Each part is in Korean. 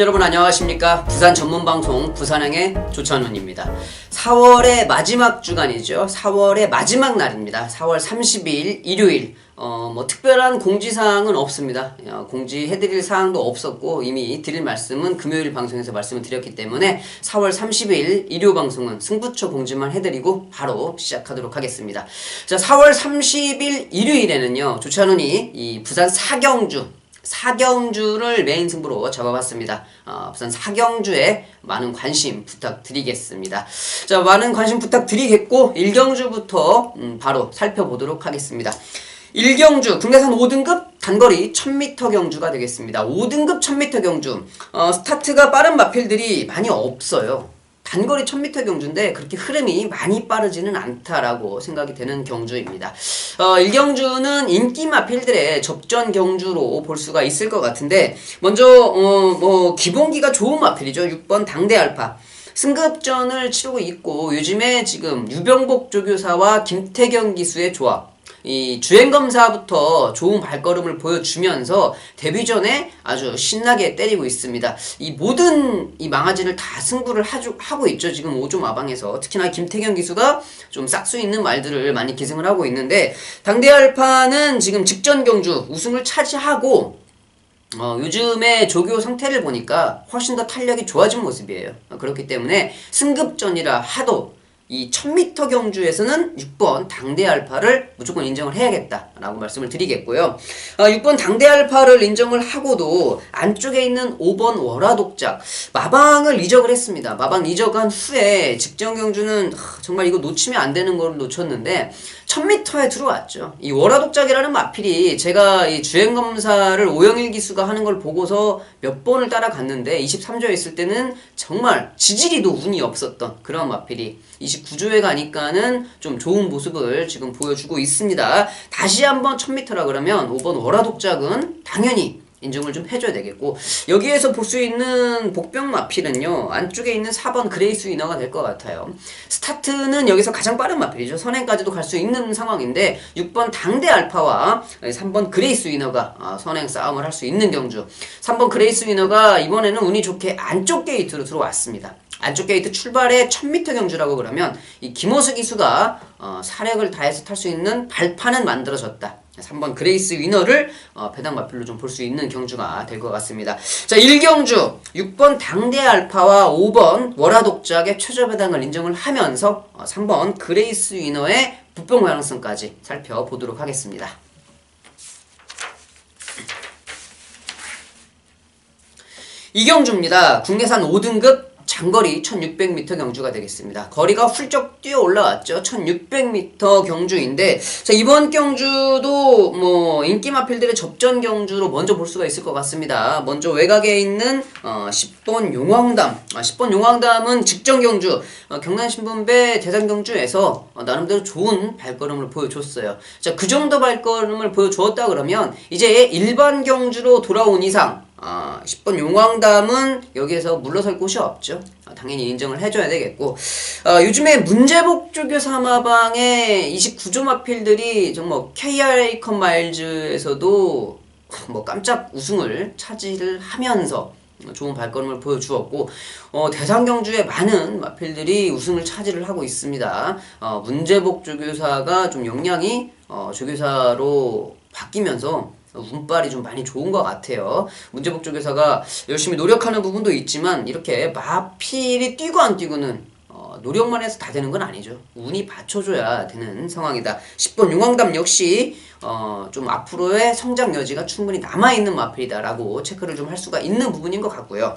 여러분 안녕하십니까? 부산 전문 방송 부산행의 조찬훈입니다. 4월의 마지막 주간이죠. 4월의 마지막 날입니다. 4월 30일 일요일. 어, 뭐 특별한 공지사항은 없습니다. 어, 공지해드릴 사항도 없었고 이미 드릴 말씀은 금요일 방송에서 말씀을 드렸기 때문에 4월 30일 일요 방송은 승부처 공지만 해드리고 바로 시작하도록 하겠습니다. 자 4월 30일 일요일에는요 조찬훈이 이 부산 사경주 사경주를 메인 승부로 잡아봤습니다. 어, 부산 사경주에 많은 관심 부탁드리겠습니다. 자, 많은 관심 부탁드리겠고 1경주부터 음, 바로 살펴보도록 하겠습니다. 1경주 국내산 5등급 단거리 1000m 경주가 되겠습니다. 5등급 1000m 경주 어, 스타트가 빠른 마필들이 많이 없어요. 단거리 1000m 경주인데 그렇게 흐름이 많이 빠르지는 않다라고 생각이 되는 경주입니다. 어, 1경주는 인기 마필들의 접전 경주로 볼 수가 있을 것 같은데 먼저 어, 뭐 기본기가 좋은 마필이죠. 6번 당대 알파. 승급전을 치르고 있고 요즘에 지금 유병복 조교사와 김태경 기수의 조합 이 주행검사부터 좋은 발걸음을 보여주면서 데뷔 전에 아주 신나게 때리고 있습니다. 이 모든 이 망아지를 다 승부를 하주, 하고 있죠. 지금 5조 마방에서. 특히나 김태경 기수가 좀 싹수 있는 말들을 많이 기승을 하고 있는데 당대알파는 지금 직전 경주 우승을 차지하고 어, 요즘에 조교 상태를 보니까 훨씬 더 탄력이 좋아진 모습이에요. 어, 그렇기 때문에 승급전이라 하도 이 1000m 경주에서는 6번 당대 알파를 무조건 인정을 해야겠다라고 말씀을 드리겠고요. 어, 6번 당대 알파를 인정을 하고도 안쪽에 있는 5번 월화독작 마방을 이적을 했습니다. 마방 이적한 후에 직전 경주는 하, 정말 이거 놓치면 안 되는 걸 놓쳤는데 1000m에 들어왔죠. 이 월화독작이라는 마필이 제가 이 주행검사를 오영일 기수가 하는 걸 보고서 몇 번을 따라갔는데 23조에 있을 때는 정말 지지리도 운이 없었던 그런 마필이 29조에 가니까는 좀 좋은 모습을 지금 보여주고 있습니다. 다시 한번 1000m라 그러면 5번 월화독작은 당연히 인정을 좀 해줘야 되겠고 여기에서 볼 수 있는 복병 마필은요 안쪽에 있는 4번 그레이스 위너가 될 것 같아요. 스타트는 여기서 가장 빠른 마필이죠. 선행까지도 갈 수 있는 상황인데 6번 당대 알파와 3번 그레이스 위너가 아, 선행 싸움을 할 수 있는 경주. 3번 그레이스 위너가 이번에는 운이 좋게 안쪽 게이트로 들어왔습니다. 안쪽 게이트 출발에 1000m 경주라고 그러면 이 김호수 기수가 어, 사력을 다해서 탈 수 있는 발판은 만들어졌다. 3번 그레이스 위너를 어, 배당 마필로 좀 볼 수 있는 경주가 될 것 같습니다. 자, 1경주 6번 당대 알파와 5번 월화독작의 최저 배당을 인정을 하면서 어, 3번 그레이스 위너의 부병 가능성까지 살펴보도록 하겠습니다. 이경주입니다. 국내산 5등급 장거리 1600m 경주가 되겠습니다. 거리가 훌쩍 뛰어 올라왔죠. 1600m 경주인데 자, 이번 경주도 뭐 인기 마필들의 접전 경주로 먼저 볼 수가 있을 것 같습니다. 먼저 외곽에 있는 어, 10번 용왕담. 아, 10번 용왕담은 직전 경주 어, 경남신분배 대상 경주에서 어, 나름대로 좋은 발걸음을 보여줬어요. 자, 그 정도 발걸음을 보여주었다 그러면 이제 일반 경주로 돌아온 이상 아, 10번 용왕담은 여기에서 물러설 곳이 없죠. 아, 당연히 인정을 해줘야 되겠고, 아, 요즘에 문제복 조교 사마방의 29조 마필들이 정말 KRA 컷 마일즈에서도 뭐 깜짝 우승을 차지를 하면서 좋은 발걸음을 보여주었고 어, 대상 경주에 많은 마필들이 우승을 차지를 하고 있습니다. 어, 문제복 조교사가 좀 역량이 어, 조교사로 바뀌면서 운빨이 좀 많이 좋은 것 같아요. 문제복 조교사가 열심히 노력하는 부분도 있지만 이렇게 마필이 뛰고 안 뛰고는 어, 노력만 해서 다 되는 건 아니죠. 운이 받쳐줘야 되는 상황이다. 10번 용왕담 역시 어, 좀 앞으로의 성장 여지가 충분히 남아있는 마필이다라고 체크를 좀 할 수가 있는 부분인 것 같고요.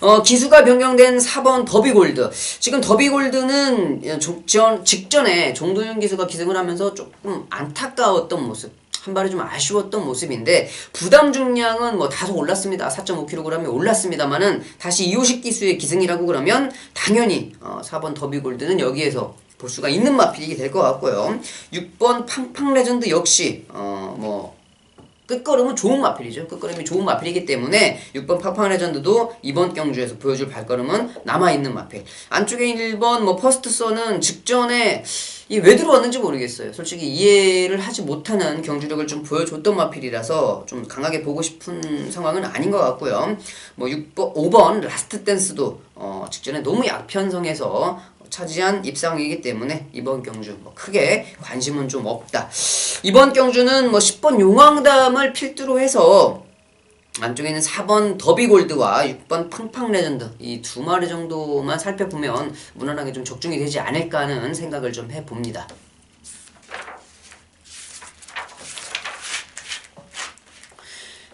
어, 기수가 변경된 4번 더비골드. 지금 더비골드는 직전, 직전에 정도윤 기수가 기승을 하면서 조금 안타까웠던 모습. 한 발이 좀 아쉬웠던 모습인데 부담 중량은 뭐 다소 올랐습니다. 4.5kg이 올랐습니다만은 다시 이호식 기수의 기승이라고 그러면 당연히 어, 4번 더비골드는 여기에서 볼 수가 있는 마필이 될 것 같고요. 6번 팡팡 레전드 역시 어뭐 끝걸음은 좋은 마필이죠. 끝걸음이 좋은 마필이기 때문에 6번 팡팡 레전드도 이번 경주에서 보여줄 발걸음은 남아있는 마필. 안쪽에 1번 뭐 퍼스트 선은 직전에 이 왜 들어왔는지 모르겠어요. 솔직히 이해를 하지 못하는 경주력을 좀 보여줬던 마필이라서 좀 강하게 보고 싶은 상황은 아닌 것 같고요. 뭐 6번, 5번 라스트 댄스도 어, 직전에 너무 약편성에서 차지한 입상이기 때문에 이번 경주 뭐 크게 관심은 좀 없다. 이번 경주는 뭐 10번 용왕담을 필두로 해서 안쪽에 있는 4번 더비골드와 6번 팡팡 레전드 이 두 마리 정도만 살펴보면 무난하게 좀 적중이 되지 않을까 하는 생각을 좀 해봅니다.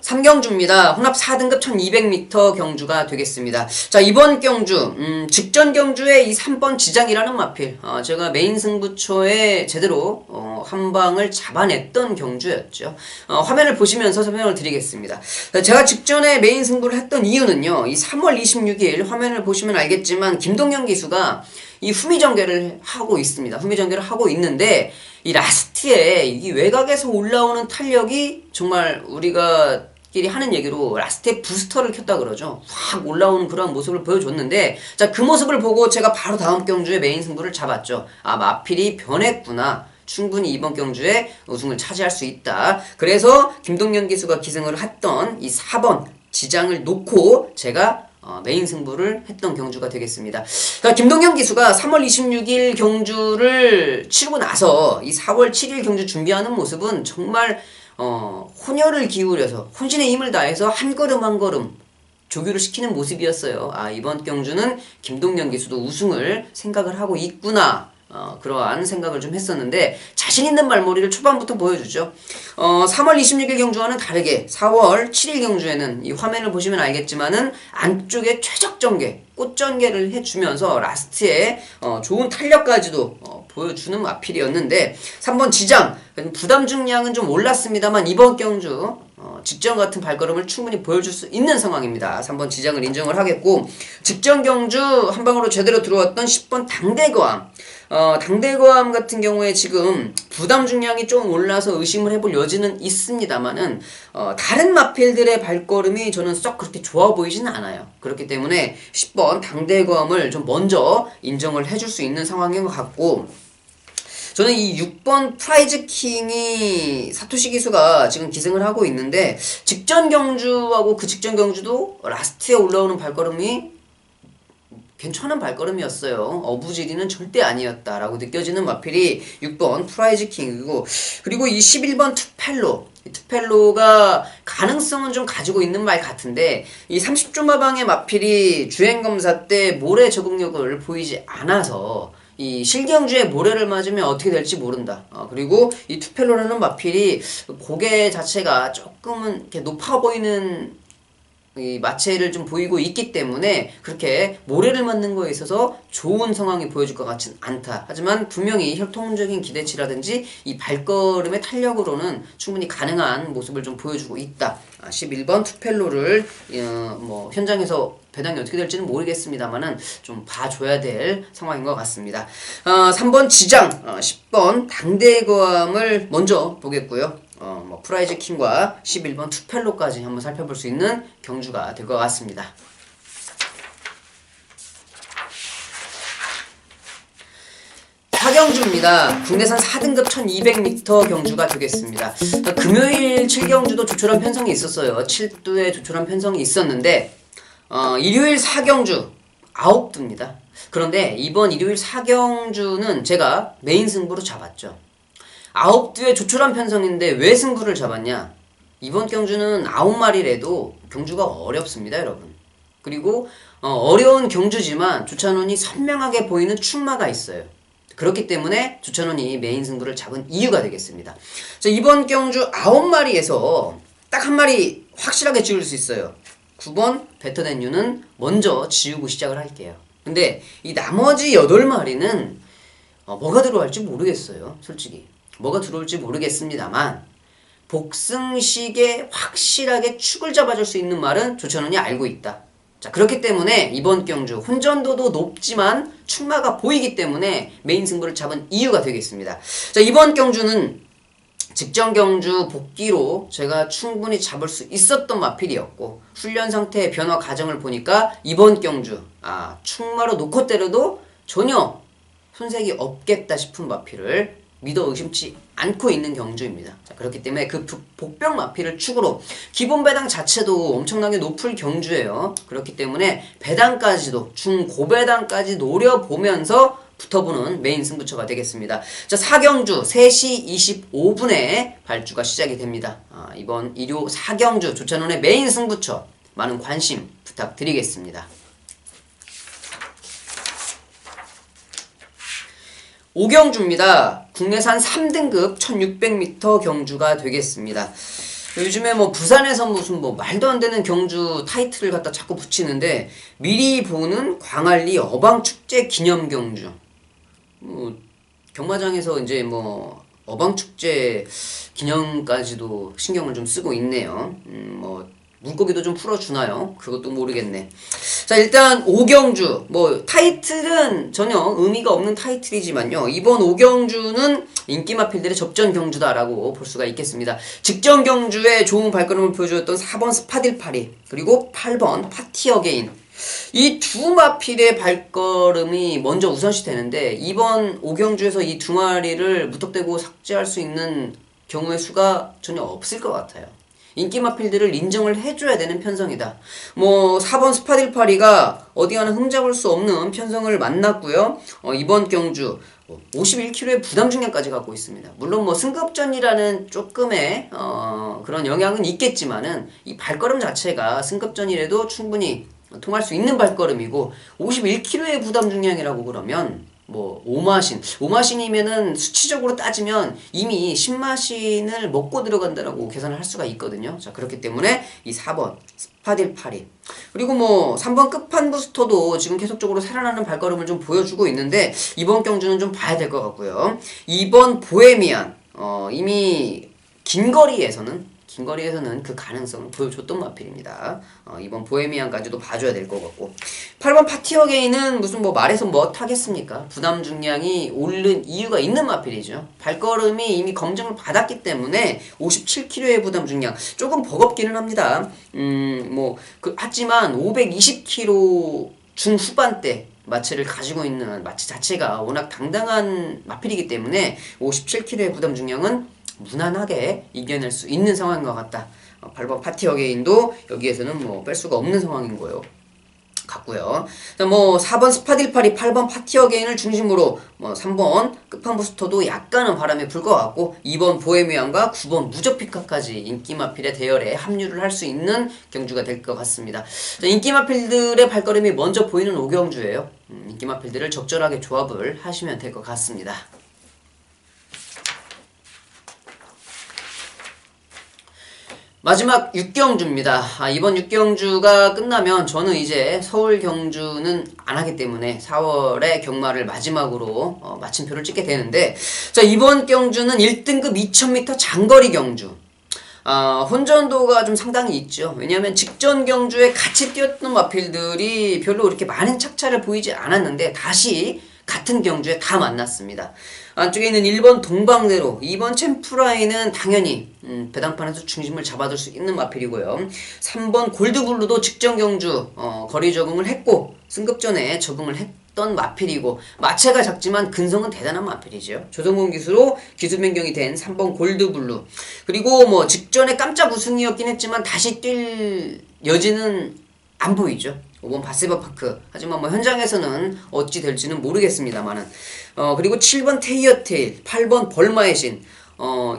삼경주입니다 혼합 4등급 1200m 경주가 되겠습니다. 자, 이번 경주, 음, 직전 경주의 이 3번 지장이라는 마필. 어, 제가 메인 승부처에 제대로, 어, 한 방을 잡아냈던 경주였죠. 어, 화면을 보시면서 설명을 드리겠습니다. 자, 제가 직전에 메인 승부를 했던 이유는요, 이 3월 26일 화면을 보시면 알겠지만, 김동현 기수가 이 후미 전개를 하고 있습니다. 후미 전개를 하고 있는데, 이 라스트에 이 외곽에서 올라오는 탄력이 정말 우리가 끼리 하는 얘기로 라스트에 부스터를 켰다 그러죠. 확 올라오는 그런 모습을 보여줬는데 자 그 모습을 보고 제가 바로 다음 경주에 메인 승부를 잡았죠. 아 마필이 변했구나. 충분히 이번 경주에 우승을 차지할 수 있다. 그래서 김동현 기수가 기승을 했던 이 4번 지장을 놓고 제가 어, 메인 승부를 했던 경주가 되겠습니다. 자, 김동현 기수가 3월 26일 경주를 치르고 나서 이 4월 7일 경주 준비하는 모습은 정말 어, 혼혈을 기울여서 혼신의 힘을 다해서 한 걸음 한 걸음 조교를 시키는 모습이었어요. 아 이번 경주는 김동현 기수도 우승을 생각을 하고 있구나. 어, 그러한 생각을 좀 했었는데 자신 있는 말머리를 초반부터 보여주죠. 어, 3월 26일 경주와는 다르게 4월 7일 경주에는 이 화면을 보시면 알겠지만은 안쪽에 최적 전개, 꽃 전개를 해주면서 라스트에 어, 좋은 탄력까지도 어, 보여주는 마필이었는데 3번 지장 부담 중량은 좀 올랐습니다만 이번 경주 어, 직전 같은 발걸음을 충분히 보여줄 수 있는 상황입니다. 3번 지장을 인정을 하겠고 직전 경주 한 방으로 제대로 들어왔던 10번 당대거함 어, 당대거함 같은 경우에 지금 부담 중량이 좀 올라서 의심을 해볼 여지는 있습니다만은 어, 다른 마필들의 발걸음이 저는 썩 그렇게 좋아 보이지는 않아요. 그렇기 때문에 10번 당대거함을 좀 먼저 인정을 해줄 수 있는 상황인 것 같고 저는 이 6번 프라이즈 킹이 사토시 기수가 지금 기승을 하고 있는데 직전 경주하고 그 직전 경주도 라스트에 올라오는 발걸음이 괜찮은 발걸음이었어요. 어부지리는 절대 아니었다라고 느껴지는 마필이 6번 프라이즈 킹이고 그리고 이 11번 투펠로 이 투펠로가 가능성은 좀 가지고 있는 말 같은데 이 30조 마방의 마필이 주행 검사 때 모래 적응력을 보이지 않아서 이 실경주에 모래를 맞으면 어떻게 될지 모른다. 어, 그리고 이 투펠로라는 마필이 고개 자체가 조금은 이렇게 높아 보이는 이 마체를 좀 보이고 있기 때문에 그렇게 모래를 맞는 거에 있어서 좋은 상황이 보여줄 것 같진 않다. 하지만 분명히 혈통적인 기대치라든지 이 발걸음의 탄력으로는 충분히 가능한 모습을 좀 보여주고 있다. 아, 11번 투펠로를 어, 뭐 현장에서 배당이 어떻게 될지는 모르겠습니다만은 좀 봐줘야 될 상황인 것 같습니다. 어, 3번 지장, 어, 10번 당대거함을 먼저 보겠고요. 어, 뭐 프라이즈 킹과 11번 투펠로까지 한번 살펴볼 수 있는 경주가 될 것 같습니다. 사경주입니다. 국내산 4등급 1200m 경주가 되겠습니다. 금요일 7경주도 조촐한 편성이 있었어요. 7두의 조촐한 편성이 있었는데 어, 일요일 4경주 9두입니다. 그런데 이번 일요일 4경주는 제가 메인 승부로 잡았죠. 아홉 두의 조촐한 편성인데 왜 승부를 잡았냐? 이번 경주는 아홉 마리래도 경주가 어렵습니다, 여러분. 그리고 어, 려운 경주지만 조찬원이 선명하게 보이는 충마가 있어요. 그렇기 때문에 조찬원이 메인 승부를 잡은 이유가 되겠습니다. 자, 이번 경주 아홉 마리에서 딱 한 마리 확실하게 지울 수 있어요. 9번 베터덴 유는 먼저 지우고 시작을 할게요. 근데 이 나머지 8마리는 어, 뭐가 들어갈지 모르겠어요. 솔직히. 뭐가 들어올지 모르겠습니다만 복승식에 확실하게 축을 잡아줄 수 있는 말은 조찬원이 알고 있다. 자 그렇기 때문에 이번 경주 혼전도도 높지만 충마가 보이기 때문에 메인 승부를 잡은 이유가 되겠습니다. 자 이번 경주는 직전 경주 복귀로 제가 충분히 잡을 수 있었던 마필이었고 훈련 상태의 변화 과정을 보니까 이번 경주 아 충마로 놓고 때려도 전혀 손색이 없겠다 싶은 마피를 믿어 의심치 않고 있는 경주입니다. 자, 그렇기 때문에 그 부- 복병 마피를 축으로 기본 배당 자체도 엄청나게 높을 경주예요. 그렇기 때문에 배당까지도 중고배당까지 노려보면서 붙어보는 메인 승부처가 되겠습니다. 자, 4경주 3시 25분에 발주가 시작이 됩니다. 아, 이번 일요 4경주 조찬원의 메인 승부처 많은 관심 부탁드리겠습니다. 오경주입니다. 국내산 3등급 1600m 경주가 되겠습니다. 요즘에 뭐 부산에서 무슨 뭐 말도 안 되는 경주 타이틀을 갖다 자꾸 붙이는데 미리 보는 광안리 어방축제 기념 경주. 뭐 경마장에서 이제 뭐 어방축제 기념까지도 신경을 좀 쓰고 있네요. 음, 뭐 물고기도 좀 풀어주나요? 그것도 모르겠네. 자 일단 오경주 뭐 타이틀은 전혀 의미가 없는 타이틀이지만요 이번 오경주는 인기 마필들의 접전 경주다라고 볼 수가 있겠습니다 직전 경주에 좋은 발걸음을 보여주었던 4번 스파딜파리 그리고 8번 파티 어게인 이두 마필의 발걸음이 먼저 우선시 되는데 이번 오경주에서 이 두 마리를 무턱대고 삭제할 수 있는 경우의 수가 전혀 없을 것 같아요. 인기 마필들을 인정을 해줘야 되는 편성이다. 뭐 4번 스파딜파리가 어디 가나 흠잡을 수 없는 편성을 만났고요. 어, 이번 경주 51kg의 부담 중량까지 갖고 있습니다. 물론 뭐 승급전이라는 조금의 어, 그런 영향은 있겠지만은 이 발걸음 자체가 승급전이라도 충분히 통할 수 있는 발걸음이고 51kg의 부담 중량이라고 그러면 뭐 오마신 오마신이면은 수치적으로 따지면 이미 10마신을 먹고 들어간다라고 계산을 할 수가 있거든요. 자 그렇기 때문에 이 4번 스파딜파리 그리고 뭐 3번 끝판 부스터도 지금 계속적으로 살아나는 발걸음을 좀 보여주고 있는데 이번 경주는 좀 봐야 될 것 같고요. 2번 보헤미안 어 이미 긴 거리에서는 긴 거리에서는 그 가능성을 보여줬던 마필입니다. 어, 이번 보헤미안까지도 봐줘야 될 것 같고 8번 파티어게인은 무슨 뭐 말해서 뭐 타겠습니까? 부담 중량이 오른 이유가 있는 마필이죠. 발걸음이 이미 검증을 받았기 때문에 57kg의 부담 중량 조금 버겁기는 합니다. 음뭐 그, 하지만 520kg 중후반대 마체를 가지고 있는 마체 자체가 워낙 당당한 마필이기 때문에 57kg의 부담 중량은 무난하게 이겨낼 수 있는 상황인 것 같다. 어, 8번 파티 어게인도 여기에서는 뭐 뺄 수가 없는 상황인 거예요. 같고요. 자, 뭐 4번 스파딜파리, 8번 파티 어게인을 중심으로 뭐 3번 끝판 부스터도 약간은 바람에 불 것 같고 2번 보헤미안과 9번 무저피카까지 인기마필의 대열에 합류를 할 수 있는 경주가 될 것 같습니다. 자, 인기마필들의 발걸음이 먼저 보이는 오경주예요. 음, 인기마필들을 적절하게 조합을 하시면 될 것 같습니다. 마지막 6경주입니다. 아, 이번 6경주가 끝나면 저는 이제 서울 경주는 안 하기 때문에 4월에 경마를 마지막으로 어, 마침표를 찍게 되는데 자 이번 경주는 1등급 2000m 장거리 경주. 아, 혼전도가 좀 상당히 있죠. 왜냐하면 직전 경주에 같이 뛰었던 마필들이 별로 그렇게 많은 착차를 보이지 않았는데 다시 같은 경주에 다 만났습니다. 안쪽에 있는 1번 동방대로, 2번 챔프라인은 당연히 음, 배당판에서 중심을 잡아둘 수 있는 마필이고요. 3번 골드블루도 직전 경주 어, 거리 적응을 했고 승급 전에 적응을 했던 마필이고 마체가 작지만 근성은 대단한 마필이죠. 조성공 기수로 기수 변경이 된 3번 골드블루 그리고 뭐 직전에 깜짝 우승이었긴 했지만 다시 뛸 여지는 안 보이죠. 5번 바세바 파크. 하지만 뭐 현장에서는 어찌 될지는 모르겠습니다만은. 어, 그리고 7번 테이어 테일, 8번 벌마의 신. 어,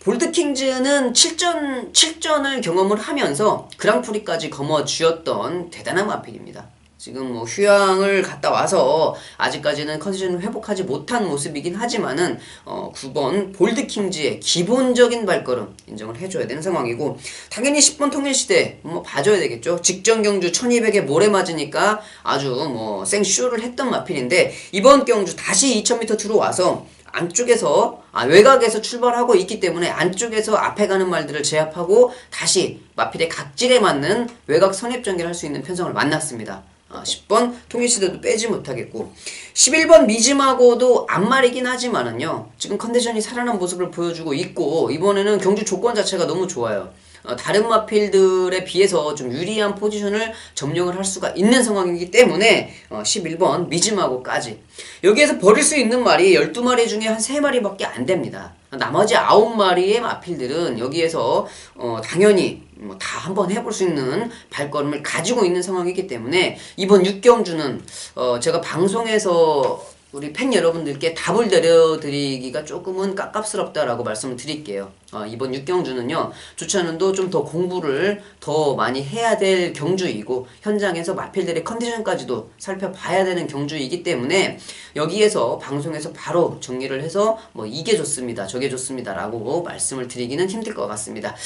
볼드킹즈는 7전, 7전을 경험을 하면서 그랑프리까지 거머쥐었던 대단한 마필입니다. 지금 뭐 휴양을 갔다 와서 아직까지는 컨디션을 회복하지 못한 모습이긴 하지만은 어 9번 볼드킹즈의 기본적인 발걸음 인정을 해줘야 되는 상황이고 당연히 10번 통일시대 뭐 봐줘야 되겠죠 직전 경주 1200에 모래 맞으니까 아주 뭐 생쇼를 했던 마필인데 이번 경주 다시 2000m 들어와서 안쪽에서 아, 외곽에서 출발하고 있기 때문에 안쪽에서 앞에 가는 말들을 제압하고 다시 마필의 각질에 맞는 외곽 선입 전개를 할 수 있는 편성을 만났습니다. 아, 10번 통일시대도 빼지 못하겠고. 11번 미즈마고도 안말이긴 하지만은요 지금 컨디션이 살아난 모습을 보여주고 있고 이번에는 경주 조건 자체가 너무 좋아요. 어, 다른 마필들에 비해서 좀 유리한 포지션을 점령을 할 수가 있는 상황이기 때문에 어, 11번 미즈마고까지. 여기에서 버릴 수 있는 말이 12마리 중에 한 3마리밖에 안 됩니다. 나머지 9마리의 마필들은 여기에서 어, 당연히 뭐 다 한번 해볼 수 있는 발걸음을 가지고 있는 상황이기 때문에 이번 6경주는 어, 제가 방송에서 우리 팬 여러분들께 답을 내려드리기가 조금은 깝깝스럽다라고 말씀을 드릴게요. 어, 이번 6경주는요, 주찬은도 좀 더 공부를 더 많이 해야 될 경주이고, 현장에서 마필들의 컨디션까지도 살펴봐야 되는 경주이기 때문에, 여기에서 방송에서 바로 정리를 해서, 뭐, 이게 좋습니다, 저게 좋습니다, 라고 말씀을 드리기는 힘들 것 같습니다.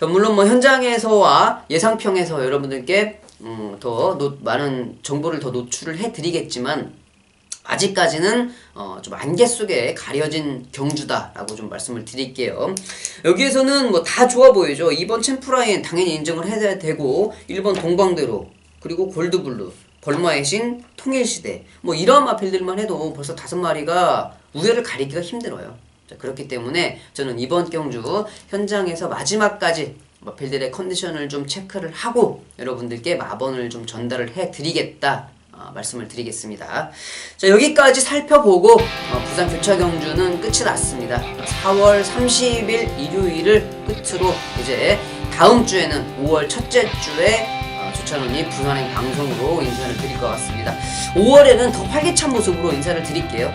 어, 물론 뭐, 현장에서와 예상평에서 여러분들께, 음, 더 노- 많은 정보를 더 노출을 해드리겠지만, 아직까지는 어, 좀 안개 속에 가려진 경주다라고 좀 말씀을 드릴게요. 여기에서는 뭐 다 좋아 보이죠. 2번 챔프라인 당연히 인정을 해야 되고 1번 동방대로 그리고 골드블루 벌마의 신 통일시대 뭐 이런 마필들만 해도 벌써 다섯 마리가 우열을 가리기가 힘들어요. 자, 그렇기 때문에 저는 이번 경주 현장에서 마지막까지 마필들의 컨디션을 좀 체크를 하고 여러분들께 마번을 좀 전달을 해드리겠다 어, 말씀을 드리겠습니다. 자 여기까지 살펴보고 어, 부산 교차 경주는 끝이 났습니다. 4월 30일 일요일을 끝으로 이제 다음 주에는 5월 첫째 주에 어, 조찬원이 부산행 방송으로 인사를 드릴 것 같습니다. 5월에는 더 활기찬 모습으로 인사를 드릴게요.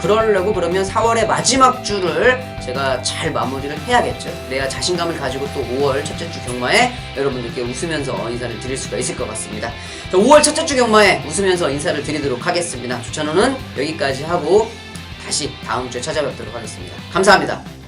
음, 그러려고 그러면 4월의 마지막 주를 제가 잘 마무리를 해야겠죠. 그래야 자신감을 가지고 또 5월 첫째 주 경마에 여러분들께 웃으면서 인사를 드릴 수가 있을 것 같습니다. 자, 5월 첫째 주 경마에 웃으면서 인사를 드리도록 하겠습니다. 조찬호는 여기까지 하고 다시 다음 주에 찾아뵙도록 하겠습니다. 감사합니다.